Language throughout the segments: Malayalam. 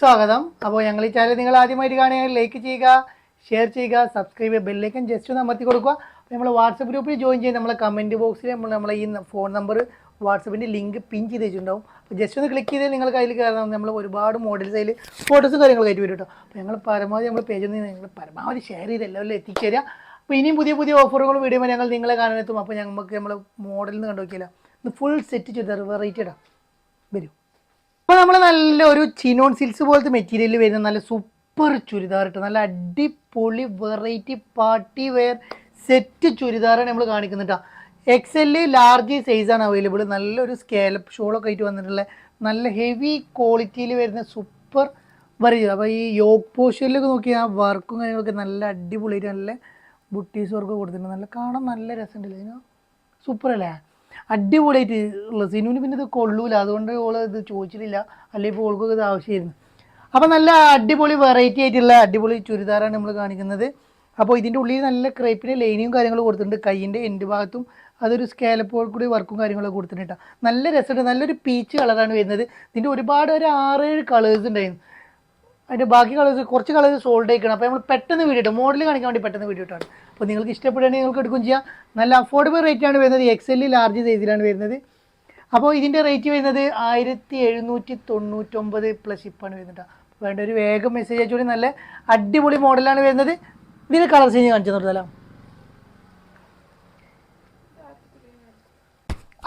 സ്വാഗതം. അപ്പോൾ ഞങ്ങൾ ഈ ചാനൽ നിങ്ങൾ ആദ്യമായിട്ട് കാണുകയാണെങ്കിൽ ലൈക്ക് ചെയ്യുക ഷെയർ ചെയ്യുക സബ്സ്ക്രൈബ് ചെയ്യുക ബെല്ലേക്കൻ ജസ്റ്റ് ഒന്ന് അമർത്തി കൊടുക്കുക. നമ്മൾ വാട്സപ്പ് ഗ്രൂപ്പിൽ ജോയിൻ ചെയ്ത് നമ്മളെ കമന്റ് ബോക്സിൽ നമ്മൾ നമ്മളെ ഈ ഫോൺ നമ്പർ വാട്സപ്പിന്റെ ലിങ്ക് പിൻ ചെയ്ത് വെച്ചിട്ടുണ്ടാവും. അപ്പോൾ ജസ്റ്റ് ഒന്ന് ക്ലിക്ക് ചെയ്താൽ നിങ്ങൾക്ക് അതിൽ കയറാം നമ്മൾ ഒരുപാട് മോഡൽസ് അതിൽ ഫോട്ടോസും കാര്യങ്ങളും കയറ്റി വരും കേട്ടോ അപ്പോൾ ഞങ്ങൾ പരമാവധി നമ്മൾ പേജിൽ നിന്ന് നിങ്ങൾ പരമാവധി ഷെയർ ചെയ്ത് എല്ലാവരും എത്തിച്ചേരാം. അപ്പോൾ ഇനിയും പുതിയ പുതിയ ഓഫറുകളും വീഡിയോ ഞങ്ങൾ നിങ്ങളെ കാണാനെത്തും. അപ്പോൾ ഞങ്ങൾക്ക് നമ്മൾ മോഡലിൽ നിന്ന് കണ്ടു നോക്കിയില്ല ഇത് ഫുൾ സെറ്റ് ചെയ്ത് വെറൈറ്റി ഇടാം വരും. അപ്പോൾ നമ്മൾ നല്ല ഒരു ചിനോൺ സിൽസ് പോലത്തെ മെറ്റീരിയൽ വരുന്ന നല്ല സൂപ്പർ ചുരിദാർ ഇട്ട് നല്ല അടിപൊളി വെറൈറ്റി പാർട്ടി വെയർ സെറ്റ് ചുരിദാറാണ് നമ്മൾ കാണിക്കുന്നുണ്ട് എക്സ് എൽ ലാർജ് സൈസാണ് അവൈലബിൾ നല്ലൊരു സ്കേലപ്പ് ഷോളൊക്കെ ആയിട്ട് വന്നിട്ടുള്ള നല്ല ഹെവി ക്വാളിറ്റിയിൽ വരുന്ന സൂപ്പർ വെറൈറ്റി അപ്പോൾ ഈ യോഗ് പോഷനിലൊക്കെ നോക്കി ആ വർക്കും കാര്യങ്ങളൊക്കെ നല്ല അടിപൊളിയായിട്ട് നല്ല ബുട്ടീസ് വർക്ക് കൊടുത്തിട്ടുണ്ട്. നല്ല കാണാൻ നല്ല രസമുണ്ടല്ലേ? സൂപ്പർ അല്ലേ? അടിപൊളിയായിട്ട് ഉള്ള സിനുവിന് പിന്നെ ഇത് കൊള്ളൂല. അതുകൊണ്ട് ഓൾ ഇത് ചോദിച്ചിട്ടില്ല. അല്ലെങ്കിൽ ഇപ്പോൾ ഓൾക്കൊക്കെ ഇത് ആവശ്യമായിരുന്നു. അപ്പോൾ നല്ല അടിപൊളി വെറൈറ്റി ആയിട്ടുള്ള അടിപൊളി ചുരിദാറാണ് നമ്മൾ കാണിക്കുന്നത്. അപ്പോൾ ഇതിന്റെ ഉള്ളിൽ നല്ല ക്രേപ്പിന്റെ ലൈനിയും കാര്യങ്ങളും കൊടുത്തിട്ടുണ്ട്. കൈയിന്റെ എൻഡ് ഭാഗത്തും അതൊരു സ്കാലപ്പോൾ കൂടി വർക്കും കാര്യങ്ങളൊക്കെ കൊടുത്തിട്ടുണ്ട് ട്ടോ. നല്ല രസമുണ്ട്. നല്ലൊരു പീച്ച് കളറാണ് വരുന്നത്. ഇതിന്റെ ഒരുപാട് ഒരു ആറേഴ് കളേഴ്സ് ഉണ്ടായിരുന്നു. അതിന്റെ ബാക്കി കളേഴ്സ് കുറച്ച് കളേഴ്സ് സോൾഡ് ആയിക്കണം. അപ്പോൾ നമ്മൾ പെട്ടെന്ന് വീഡിയോ മോഡൽ കാണിക്കാൻ വേണ്ടി പെട്ടെന്ന് വീഡിയോ ഇട്ടാണ്. അപ്പോൾ നിങ്ങൾക്ക് ഇഷ്ടപ്പെടുകയാണെങ്കിൽ നിങ്ങൾക്ക് എടുക്കും ചെയ്യാം. നല്ല അഫോർഡബിൾ റേറ്റ് ആണ് വരുന്നത്. എക്സ് എൽ ലാർജ് സൈസിലാണ് വരുന്നത്. അപ്പോൾ ഇതിന്റെ റേറ്റ് വരുന്നത് ആയിരത്തി എഴുന്നൂറ്റി തൊണ്ണൂറ്റൊമ്പത് പ്ലസ് ഷിപ്പാണ് വരുന്നത് വേണ്ട ഒരു വേഗം മെസ്സേജ് അയച്ചുകൂടി നല്ല അടിപൊളി മോഡലാണ് വരുന്നത്. ഇതിന് കളർ ചേഞ്ച് കാണിച്ചു നിർത്തലാം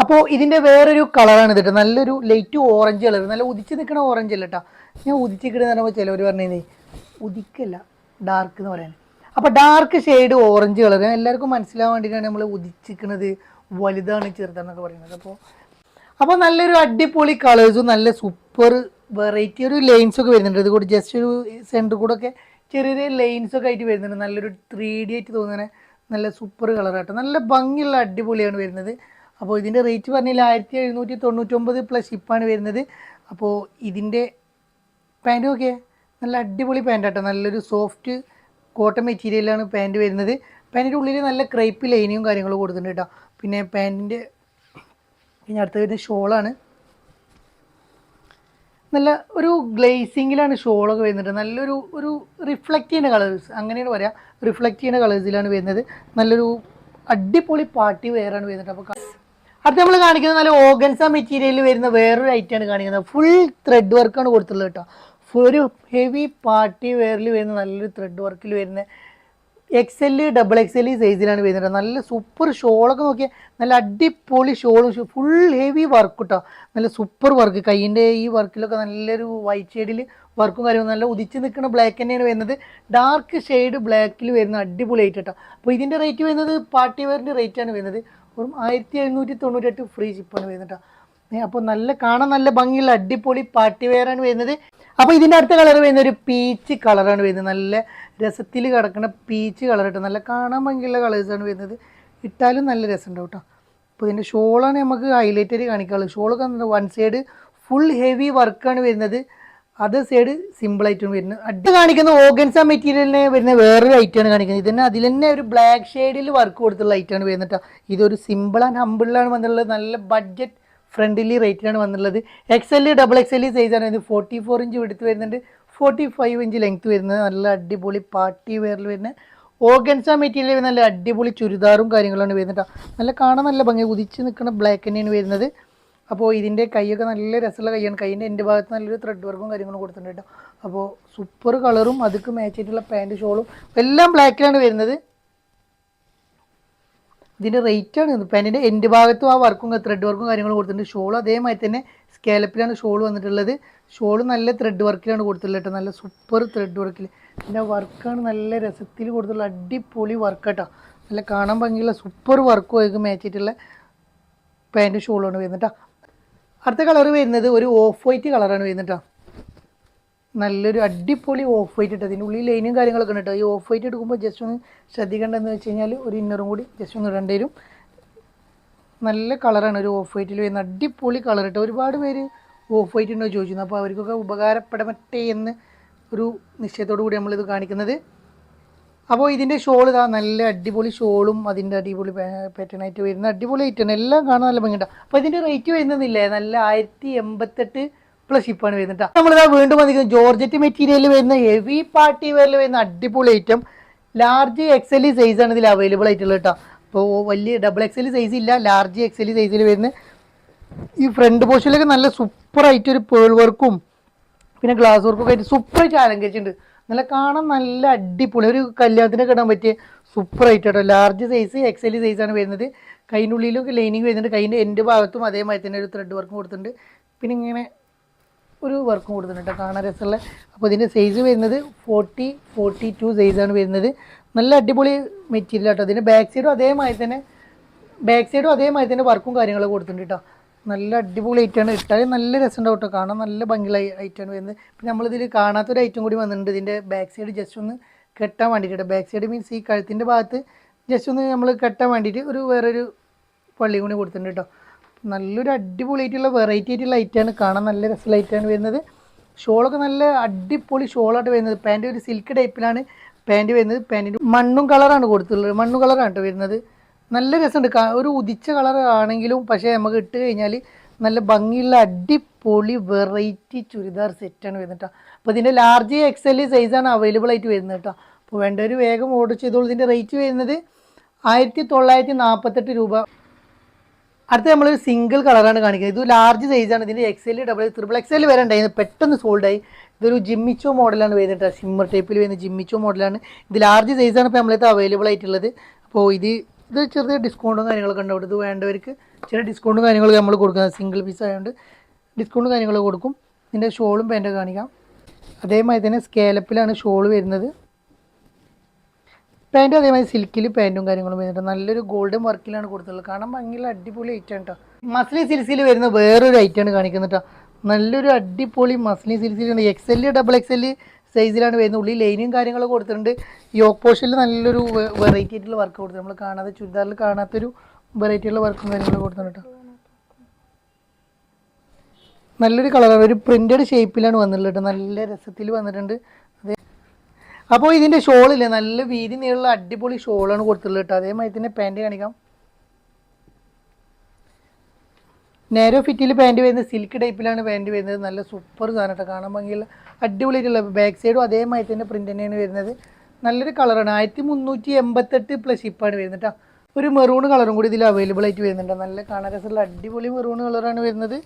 അപ്പോൾ ഇതിന്റെ വേറൊരു കളറാണ് ഇതിട്ട് നല്ലൊരു ലൈറ്റ് ഓറഞ്ച് കളർ നല്ല ഉദിച്ച് നിൽക്കുന്ന ഓറഞ്ച് അല്ല കേട്ടോ. ഞാൻ ഉദിച്ചിക്കണെന്ന് പറയുമ്പോൾ ചിലവർ പറഞ്ഞേ ഉദിക്കല്ല ഡാർക്ക് എന്ന് പറയാൻ. അപ്പോൾ ഡാർക്ക് ഷെയ്ഡ് ഓറഞ്ച് കളർ എല്ലാവർക്കും മനസ്സിലാവാൻ വേണ്ടിയിട്ടാണ് നമ്മൾ ഉദിച്ചിരിക്കുന്നത് വലുതാണ് ചെറുതാണെന്നൊക്കെ പറയുന്നത്. അപ്പോൾ അപ്പോൾ നല്ലൊരു അടിപൊളി കളേഴ്സും നല്ല സൂപ്പർ വെറൈറ്റി ഒരു ലൈൻസ് ഒക്കെ വരുന്നുണ്ട്. ഇത് കൂടി ജസ്റ്റ് ഒരു സെന്റർ കൂടെ ഒക്കെ ചെറിയ ചെറിയ ലൈൻസ് ഒക്കെ ആയിട്ട് വരുന്നുണ്ട്. നല്ലൊരു ത്രീ ഡി ആയിട്ട് തോന്നുന്ന നല്ല സൂപ്പർ കളറാട്ടോ നല്ല ഭംഗിയുള്ള അടിപൊളിയാണ് വരുന്നത്. അപ്പോൾ ഇതിന്റെ റേറ്റ് പറഞ്ഞാൽ ആയിരത്തി എഴുന്നൂറ്റി തൊണ്ണൂറ്റൊമ്പത് പ്ലസ് ഷിപ്പാണ് വരുന്നത്. അപ്പോൾ ഇതിന്റെ പാന്റ് നോക്കിയേ? നല്ല അടിപൊളി പാന്റ് ആട്ടോ നല്ലൊരു സോഫ്റ്റ് കോട്ടൺ മെറ്റീരിയലാണ് പാന്റ് വരുന്നത്. പാന്റിന്റെ ഉള്ളിൽ നല്ല ക്രൈപ്പ് ലൈനിയും കാര്യങ്ങളും കൊടുത്തിട്ടുണ്ട് കേട്ടോ. പിന്നെ പാന്റിന്റെ പിന്നെ അടുത്ത് വരുന്ന ഷോളാണ്. നല്ല ഒരു ഗ്ലേസിങ്ങിലാണ് ഷോളൊക്കെ വരുന്നത് നല്ലൊരു ഒരു റിഫ്ലക്റ്റ് ചെയ്യുന്ന കളേഴ്സ്. അങ്ങനെയാണ് പറയാം. റിഫ്ലക്റ്റ് ചെയ്യുന്ന കളേഴ്സിലാണ് വരുന്നത്. നല്ലൊരു അടിപൊളി പാർട്ടി വെയറാണ് വരുന്നത് അപ്പോൾ അടുത്ത് നമ്മൾ കാണിക്കുന്നത് നല്ല ഓഗൻസ മെറ്റീരിയലിൽ വരുന്ന വേറൊരു ഐറ്റമാണ് കാണിക്കുന്നത്. ഫുൾ ത്രെഡ് വർക്കാണ് കൊടുത്തുള്ളത് കേട്ടോ. ഒരു ഹെവി പാർട്ടി വെയറിൽ വരുന്ന നല്ലൊരു ത്രെഡ് വർക്കിൽ വരുന്ന X L double X L സൈസിലാണ് വരുന്നത് നല്ല സൂപ്പർ ഷോളൊക്കെ നോക്കിയാൽ നല്ല അടിപൊളി ഷോളും ഫുൾ ഹെവി വർക്ക് കേട്ടോ നല്ല സൂപ്പർ വർക്ക് കൈയിന്റെ ഈ വർക്കിലൊക്കെ നല്ലൊരു വൈറ്റ് ഷെയ്ഡിൽ വർക്കും കാര്യവും നല്ല ഉദിച്ച് നിൽക്കുന്ന ബ്ലാക്ക് തന്നെയാണ് വരുന്നത്. ഡാർക്ക് ഷെയ്ഡ് ബ്ലാക്കിൽ വരുന്ന അടിപൊളി ആയിട്ട് കേട്ടോ അപ്പോൾ ഇതിന്റെ റേറ്റ് വരുന്നത് പാർട്ടി വെയറിന്റെ റേറ്റാണ് വരുന്നത്. വെറും ആയിരത്തി എഴുന്നൂറ്റി തൊണ്ണൂറ്റെട്ട് ഫ്രീ ഷിപ്പാണ് വരുന്നത് കേട്ടോ അപ്പോൾ നല്ല കാണാൻ നല്ല ഭംഗിയുള്ള അടിപൊളി പാർട്ടി വെയറാണ് വരുന്നത്. അപ്പോൾ ഇതിന്റെ അടുത്ത കളർ വരുന്ന ഒരു പീച്ച് കളറാണ് വരുന്നത്. നല്ല രസത്തിൽ കിടക്കുന്ന പീച്ച് കളർ കേട്ടോ നല്ല കാണാൻ ഭംഗിയുള്ള ആണ് വരുന്നത്. ഇട്ടാലും നല്ല രസമുണ്ടാവും കേട്ടോ അപ്പോൾ ഇതിന്റെ ഷോളാണ് നമുക്ക് ഹൈലൈറ്റ് ആയിട്ട് കാണിക്കാനുള്ളത്. ഷോളൊക്കെ വൺ സൈഡ് ഫുൾ ഹെവി വർക്കാണ് വരുന്നത്. അതർ സൈഡ് സിമ്പിളായിട്ടും വരുന്നത്. അടുത്ത് കാണിക്കുന്ന ഓഗൻസ മെറ്റീരിയലിന് വരുന്ന വേറൊരു ഐറ്റമാണ് കാണിക്കുന്നത്. ഇതിന് അതിൽ തന്നെ ഒരു ബ്ലാക്ക് ഷെയ്ഡിൽ വർക്ക് കൊടുത്തുള്ള ഐറ്റമാണ് വരുന്നത് ഇതൊരു സിമ്പിൾ ആൻഡ് ഹമ്പിളിലാണ് വന്നിട്ടുള്ളത്. നല്ല ബഡ്ജറ്റ് ഫ്രണ്ട്ലി റേറ്റിനാണ് വന്നിട്ടുള്ളത്. X L double X L സൈസാണ് ഇത് ഫോർട്ടി ഫോർ ഇഞ്ച് എടുത്ത് വരുന്നുണ്ട്. ഫോർട്ടി ഫൈവ് ഇഞ്ച് ലെങ്ത് വരുന്നത്. നല്ല അടിപൊളി പാർട്ടി വെയറിൽ വരുന്ന ഓഗൻസ മെറ്റീരിയൽ നല്ല അടിപൊളി ചുരിദാറും കാര്യങ്ങളാണ് വരുന്നത്. നല്ല കാണാൻ നല്ല ഭംഗി. ഉദിച്ച് നിൽക്കുന്ന ബ്ലാക്ക് തന്നെയാണ് വരുന്നത്. അപ്പോൾ ഇതിന്റെ കൈയൊക്കെ നല്ല രസമുള്ള കൈയാണ്. കൈയിന്റെ എന്റെ ഭാഗത്ത് നല്ലൊരു ത്രെഡ് വർക്കും കാര്യങ്ങളും കൊടുത്തിട്ടുണ്ട് കേട്ടോ അപ്പോൾ സൂപ്പർ കളറും അതൊക്കെ മാച്ച് ചെയ്തിട്ടുള്ള പാന്റ് ഷോളും എല്ലാം ബ്ലാക്കിലാണ് വരുന്നത്. ഇതിന്റെ റേറ്റ് ആണ്. പാന്റിന്റെ എന്റെ ഭാഗത്തും ആ വർക്കും ത്രെഡ് വർക്കും കാര്യങ്ങളും കൊടുത്തിട്ടുണ്ട്. ഷോൾ അതേമാതിരി തന്നെ സ്കാലപ്പിലാണ് ഷോൾ വന്നിട്ടുള്ളത്. ഷോൾ നല്ല ത്രെഡ് വർക്കിലാണ് കൊടുത്തിട്ടുള്ളത് കേട്ടോ. നല്ല സൂപ്പർ ത്രെഡ് വർക്കിൽ പിന്നെ വർക്കാണ് നല്ല രസത്തിൽ കൊടുത്തുള്ള അടിപൊളി വർക്ക് കേട്ടോ നല്ല കാണാൻ ഭംഗിയുള്ള സൂപ്പർ വർക്കും ആയിരിക്കും മേച്ചിട്ടുള്ള പാന്റും പാന്റ് ഷോളാണ് വരുന്നത് കേട്ടോ. അടുത്ത കളർ വരുന്നത് ഒരു ഓഫ് വൈറ്റ് കളറാണ് വരുന്നത് കേട്ടോ. നല്ലൊരു അടിപൊളി ഓഫ് വൈറ്റ് ഇട്ട് അതിന്റെ ഉള്ളിൽ ലൈനും കാര്യങ്ങളൊക്കെ ഉണ്ട് ഈ ഓഫ് വൈറ്റ് എടുക്കുമ്പോൾ ജസ്റ്റ് ഒന്ന് ശ്രദ്ധിക്കേണ്ടതെന്ന് വെച്ച് കഴിഞ്ഞാൽ ഒരു ഇന്നറും കൂടി ജസ്റ്റ് ഒന്ന് ഇടേണ്ടി വരും. നല്ല കളറാണ് ഒരു ഓഫ് വൈറ്റിൽ വരുന്ന അടിപൊളി കളർ ഇട്ട് ഒരുപാട് പേര് ഓഫ് വൈറ്റ് ഉണ്ടോ ചോദിച്ചിരുന്നു അപ്പോൾ അവർക്കൊക്കെ ഉപകാരപ്പെടമറ്റേ എന്ന് ഒരു നിശ്ചയത്തോടു കൂടി നമ്മളിത് കാണിക്കുന്നത്. അപ്പോൾ ഇതിന്റെ ഷോൾ ഇതാ നല്ല അടിപൊളി ഷോളും അതിന്റെ അടിപൊളി പാറ്റേണായിട്ട് വരുന്ന അടിപൊളി ഐറ്റം എല്ലാം കാണാൻ നല്ല ഭംഗിയുണ്ടാവും അപ്പോൾ ഇതിന്റെ റേറ്റ് വരുന്നതില്ലേ നല്ല ആയിരത്തി എൺപത്തെട്ട് പ്ലസ് ഷിപ്പാണ് വരുന്നത് നമ്മളിതാ വീണ്ടും വന്നിരിക്കുന്നത് ജോർജറ്റ് മെറ്റീരിയലിൽ വരുന്ന ഹെവി പാർട്ടി വെയറിൽ വരുന്ന അടിപൊളി item large X L size ആണ് ഇതിൽ അവൈലബിൾ ആയിട്ടുള്ളത് കേട്ടോ അപ്പോൾ വലിയ ഡബിൾ എക്സ് എൽ സൈസ് ഇല്ല. ലാർജ് എക്സ് എൽ സൈസിൽ വരുന്ന ഈ ഫ്രണ്ട് പോർഷനിലൊക്കെ നല്ല സൂപ്പർ ആയിട്ട് ഒരു പേൾ വർക്കും പിന്നെ ഗ്ലാസ് വർക്കും ഒക്കെ ആയിട്ട് സൂപ്പർ ആയിട്ട് അലങ്കരിച്ചിട്ടുണ്ട് നല്ല കാണാൻ നല്ല അടിപൊളി. ഒരു കല്യാണത്തിനൊക്കെ ഇടാൻ പറ്റിയ സൂപ്പർ ആയിട്ട് കേട്ടോ ലാർജ് സൈസ് എക്സൽ സൈസ് ആണ് വരുന്നത്. കൈന്റെ ഉള്ളിലും ലൈനിങ് വരുന്നുണ്ട്. കൈന്റെ എന്റെ ഭാഗത്തും അതേമാതിരി തന്നെ ഒരു ത്രെഡ് വർക്കും കൊടുത്തിട്ടുണ്ട്. പിന്നെ ഇങ്ങനെ ഒരു വർക്കും കൊടുത്തിട്ടുണ്ട് കാണാൻ രസമുള്ള. അപ്പോൾ ഇതിന്റെ സൈസ് വരുന്നത് ഫോർട്ടി ഫോർട്ടി ടു സൈസാണ് വരുന്നത്. നല്ല അടിപൊളി മെറ്റീരിയൽ കേട്ടോ അതിന്റെ ബാക്ക് സൈഡും അതേമാതിരി തന്നെ ബാക്ക് സൈഡും അതേമാതിരി തന്നെ വർക്കും കാര്യങ്ങളും കൊടുത്തിട്ടുണ്ട് കേട്ടോ. നല്ല അടിപൊളി ഐറ്റമാണ് ഇട്ടാലും നല്ല രസമുണ്ടാവും കേട്ടോ. കാണാൻ നല്ല ഭംഗിയുള്ള ഐറ്റമാണ് വരുന്നത്. പിന്നെ നമ്മളിതിൽ കാണാത്തൊരു ഐറ്റം കൂടി വന്നിട്ടുണ്ട്. ഇതിന്റെ ബാക്ക് സൈഡ് ജസ്റ്റ് ഒന്ന് കെട്ടാൻ വേണ്ടിയിട്ട് ബാക്ക് സൈഡ് മീൻസ് ഈ കഴുത്തിന്റെ ഭാഗത്ത് ജസ്റ്റ് ഒന്ന് നമ്മൾ കെട്ടാൻ വേണ്ടിയിട്ട് ഒരു വേറൊരു പള്ളി കൂടി കൊടുത്തിട്ടുണ്ട് കേട്ടോ. നല്ലൊരു അടിപൊളിയായിട്ടുള്ള വെറൈറ്റി ആയിട്ടുള്ള ഐറ്റാണ് കാണാൻ നല്ല രസമുള്ള ഐറ്റാണ് വരുന്നത്. ഷോളൊക്കെ നല്ല അടിപൊളി ഷോളായിട്ട് വരുന്നത്. പാന്റ് ഒരു സിൽക്ക് ടൈപ്പിലാണ് പാന്റ് വരുന്നത്. പാന്റിന്റെ മണ്ണും കളറാണ് കൊടുത്തിട്ടുള്ളത് മണ്ണും കളറാണ് കേട്ടോ വരുന്നത്. നല്ല രസമുണ്ട്. ഒരു ഉദിച്ച കളർ ആണെങ്കിലും പക്ഷേ നമുക്ക് ഇട്ട് കഴിഞ്ഞാൽ നല്ല ഭംഗിയുള്ള അടിപൊളി വെറൈറ്റി ചുരിദാർ സെറ്റാണ് വരുന്നത് കേട്ടോ അപ്പോൾ ഇതിന്റെ ലാർജ് എക്സൽ സൈസാണ് അവൈലബിൾ ആയിട്ട് വരുന്നത് കേട്ടോ അപ്പോൾ വേണ്ട ഒരു വേഗം ഓർഡർ ചെയ്തോളൂ. ഇതിന്റെ റേറ്റ് വരുന്നത് ആയിരത്തി തൊള്ളായിരത്തി നാൽപ്പത്തെട്ട് രൂപ. അടുത്ത നമ്മളൊരു സിംഗിൾ കളറാണ് കാണിക്കുന്നത്. ഇത് ലാർജ് സൈസാണ് ഇതിന്റെ എക്സൽ ഡബിൾ ത്രിബിൾ എക്സൽ വരെ ഉണ്ടായിരുന്നു. പെട്ടെന്ന് സോൾഡ് ആയി. ഇതൊരു ജിമ്മിച്ചോ മോഡലാണ് വരുന്നത് ഷിമ്മർ ടൈപ്പിൽ വരുന്ന ജിമ്മിച്ചോ മോഡലാണ് ഇത് ലാർജ് സൈസാണ് ഇപ്പോൾ നമ്മളത് അവൈലബിൾ ആയിട്ടുള്ളത്. അപ്പോൾ ഇത് ഇത് ചെറിയ ഡിസ്കൗണ്ടും കാര്യങ്ങളൊക്കെ ഉണ്ടാവും ഇത് വേണ്ടവർക്ക് ചെറിയ ഡിസ്കൗണ്ടും കാര്യങ്ങളൊക്കെ നമ്മൾ കൊടുക്കുന്നത് സിംഗിൾ പീസ് ആയതുകൊണ്ട് ഡിസ്കൗണ്ടും കാര്യങ്ങളൊക്കെ കൊടുക്കും. ഇതിന്റെ ഷോളും പാന്റൊക്കെ കാണിക്കാം. അതേമാതിരി തന്നെ സ്കേലപ്പിലാണ് ഷോൾ വരുന്നത്. പാന്റും അതേമാതിരി സിൽക്കിൽ പാന്റും കാര്യങ്ങളും വരുന്നുണ്ട്. നല്ലൊരു ഗോൾഡൻ വർക്കിലാണ് കൊടുത്തിട്ടുള്ളത്. കാരണം ഭംഗിയുള്ള അടിപൊളി ഐറ്റം കേട്ടോ മസ്ലി സിൽസിൽ വരുന്ന വേറൊരു ഐറ്റമാണ് കാണിക്കുന്നത് കേട്ടോ നല്ലൊരു അടിപൊളി മസ്ലി സിൽസിൽ X L double X L സൈസിലാണ് വരുന്നത്. ഉള്ളിൽ ലൈനും കാര്യങ്ങളും കൊടുത്തിട്ടുണ്ട്. യോക്ക് പോഷനിൽ നല്ലൊരു വെറൈറ്റി ആയിട്ടുള്ള വർക്ക് കൊടുത്തിട്ടുണ്ട്. നമ്മൾ കാണാതെ ചുരിദാറിൽ കാണാത്തൊരു വെറൈറ്റി ഉള്ള വർക്കും കാര്യങ്ങളും കൊടുത്തിട്ടുണ്ട് കേട്ടോ നല്ലൊരു കളറാണ് ഒരു പ്രിന്റഡ് ഷേപ്പിലാണ് വന്നിട്ടുള്ളത് നല്ല രസത്തിൽ വന്നിട്ടുണ്ട്. അപ്പോൾ ഇതിന്റെ ഷോളില്ലേ? നല്ല വീതി നീളമുള്ള അടിപൊളി ഷോളാണ് കൊടുത്തിട്ടുള്ളത് കേട്ടോ. അതേമാതിരി തന്നെ പാന്റ് കാണിക്കാം. നേരോ ഫിറ്റിൽ പാന്റ് വരുന്നത് സിൽക്ക് ടൈപ്പിലാണ് പാന്റ് വരുന്നത്. നല്ല സൂപ്പർ സാധനം കേട്ടോ. കാണാൻ ഭംഗിയുള്ള അടിപൊളിയായിട്ടുള്ള ബാക്ക് സൈഡും അതേമാതിരി തന്നെ പ്രിന്റ് തന്നെയാണ് വരുന്നത്. നല്ലൊരു കളറാണ് ആയിരത്തി മുന്നൂറ്റി എൺപത്തെട്ട് പ്ലസ് ഷിപ്പാണ് വരുന്നത് കേട്ടോ. ഒരു മെറൂൺ കളറും കൂടി ഇതിൽ അവൈലബിൾ ആയിട്ട് വരുന്നുണ്ട് നല്ല കാണാൻ രസമുള്ള അടിപൊളി മെറൂൺ കളറാണ് വരുന്നത്.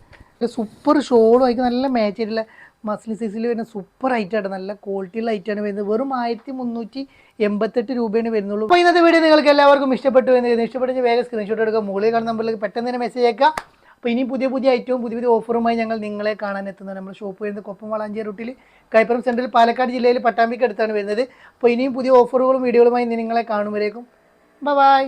സൂപ്പർ ഷോളും ആയിട്ട് നല്ല മാച്ച് ആയിട്ടുള്ള മസ്ലി സൈസിൽ വരുന്ന സൂപ്പർ ഐറ്റാണ് നല്ല ക്വാളിറ്റിയുള്ള ഐറ്റാണ് വരുന്നത്. വെറും ആയിരത്തി മുന്നൂറ്റി എൺപത്തെട്ട് രൂപയാണ് വരുന്നുള്ളൂ. അപ്പോൾ ഇന്നത്തെ വീഡിയോ നിങ്ങൾക്ക് എല്ലാവർക്കും ഇഷ്ടപ്പെട്ടു എന്ന്. ഇഷ്ടപ്പെട്ടെങ്കിൽ വേഗം സ്ക്രീൻഷോട്ട് എടുക്കുക. മുകളിൽ കാണുന്ന നമ്പറിലേക്ക് പെട്ടെന്ന് തന്നെ മെസ്സേജ് അയക്കുക. അപ്പോൾ ഇനി പുതിയ പുതിയ ഐറ്റവും പുതിയ പുതിയ ഓഫറുമായി ഞങ്ങൾ നിങ്ങളെ കാണാൻ എത്തുന്നത് നമ്മുടെ ഷോപ്പ് വരുന്നത് കൊപ്പം വളാഞ്ചേരി റൂട്ടിൽ കൈപ്പുറം സെൻട്രൽ പാലക്കാട് ജില്ലയിൽ പട്ടാമ്പിക്ക് അടുത്താണ് വരുന്നത്. അപ്പോൾ ഇനിയും പുതിയ ഓഫറുകളും വീഡിയോകളുമായി നിങ്ങളെ കാണുമ്പോഴേക്കും. ബൈ